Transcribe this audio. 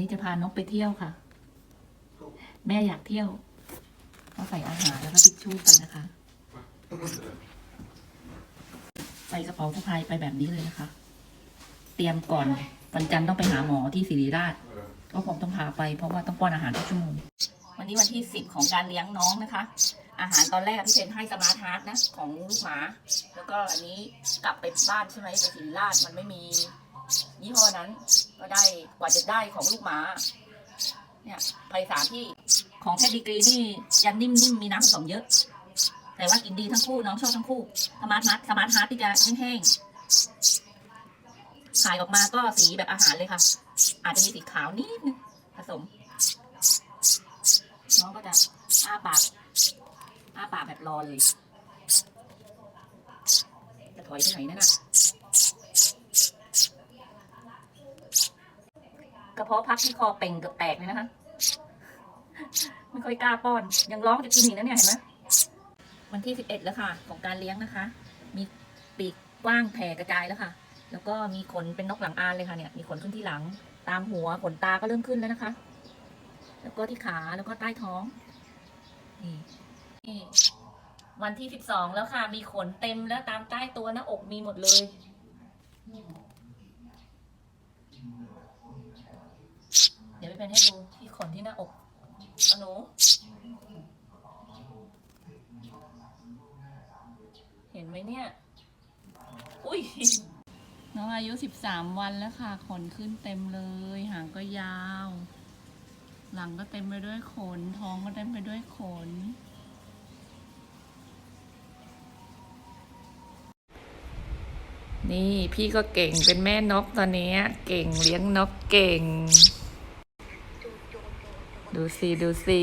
นี้จะพานกไปเที่ยวค่ะ แม่อยากเที่ยว ก็ใส่อาหารแล้วก็ทิชชู่ไปนะคะ ใส่กระเป๋าสะพายไปแบบนี้เลยนะคะ เตรียมก่อนวันจันทร์ต้องไปหาหมอที่ศิริราช ก็คงต้องพาไปเพราะว่าต้องป้อนอาหารทุกชั่วโมง วันนี้วันที่สิบของการเลี้ยงน้องนะคะ อาหารตอนแรกพี่เชนให้สมาร์ทฮาร์ดนะ ของลูกหมา แล้วก็อันนี้กลับไปบ้านใช่ไหมไปศิริราชมันไม่มียี่ห้อนั้น ก็ได้กว่าจะได้ของลูกหมา เนี่ยไปสามที่ของแพดีกรีนี่ยันนิ่มๆมีน้ำผสมเยอะ แต่ว่ากินดีทั้งคู่น้องชอบทั้งคู่สมาร์ทฮาร์ดสมาร์ทฮาร์ดที่จะแห้งๆถ่ายออกมาก็สีแบบอาหารเลยค่ะ อาจจะมีสีขาวนิดนึงผสมน้องก็จะอ้าปากอ้าปากแบบรอเลยจะถอยไปไหนนั่นน่ะ ระเพาะพักที่คอเป่งเกือบแตกเลยนะคะไม่ค่อยกล้าป้อน ยังร้องจะกินอีกนะเนี่ยเห็นไหมวันที่สิบเอ็ดแล้วค่ะ ของการเลี้ยงนะคะ มีปีกกว้างแผ่กระจายแล้วค่ะ แล้วก็มีขนเป็นนกหลังอานเลยค่ะเนี่ยมีขนขึ้นที่หลัง ตามหัวขนตาก็เริ่มขึ้นแล้วนะคะ แล้วก็ที่ขาแล้วก็ใต้ท้องนี่นี่วันที่สิบสองแล้วค่ะ มีขนเต็มแล้วตามใต้ตัวหน้าอกมีหมดเลย เป็นให้ดูที่ขนที่หน้าอกอหนูเห็นไหมเนี่ย อุ้ย น้องอายุสิบสามวันแล้วค่ะ ขนขึ้นเต็มเลย หางก็ยาว หลังก็เต็มไปด้วยขน ท้องก็เต็มไปด้วยขน นี่พี่ก็เก่งเป็นแม่นกตอนนี้ เก่งเลี้ยงนกเก่ง ดูสิดูสิ